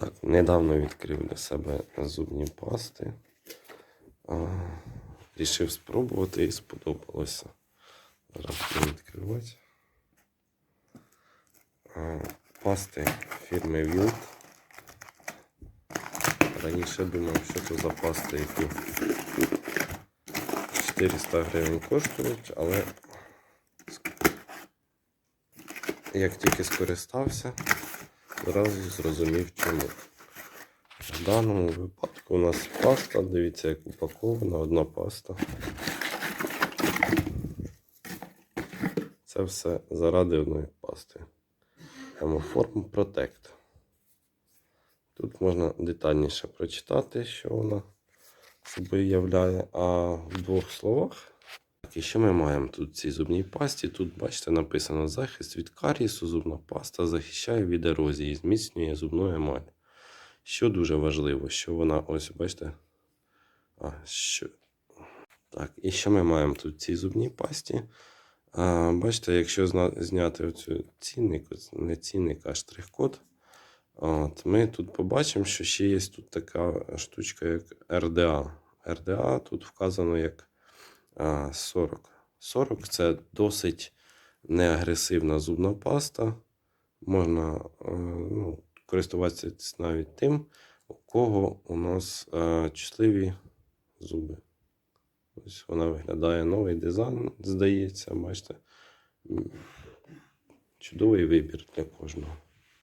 Так, недавно відкрив для себе зубні пасти. Рішив спробувати і сподобалося. Зараз буду відкривати. Пасти фірми Wild. Раніше думав, що це за пасти, які 400 гривень коштують, але як тільки скористався, зразу зрозумів чому. В даному випадку у нас паста, дивіться, як упакована, одна паста. Це все заради одної пасти. Hemoform Protect. Тут можна детальніше прочитати, що вона собою являє. А в двох словах. Так, і що ми маємо тут в цій зубній пасті? Тут, бачите, написано захист від карісу, зубна паста захищає від ерозії, зміцнює зубну емаль. Що дуже важливо, що вона, ось, бачите. А, що... Так, і що ми маємо тут в цій зубній пасті? А, бачите, якщо зняти оцю цінник, не цінник, а штрих-код, от, ми тут побачимо, що ще є тут така штучка, як RDA. RDA тут вказано як 40. 40 це досить неагресивна зубна паста. Можна ну, користуватися навіть тим, у кого у нас чутливі зуби. Ось вона виглядає новий дизайн, здається, бачите. Чудовий вибір для кожного.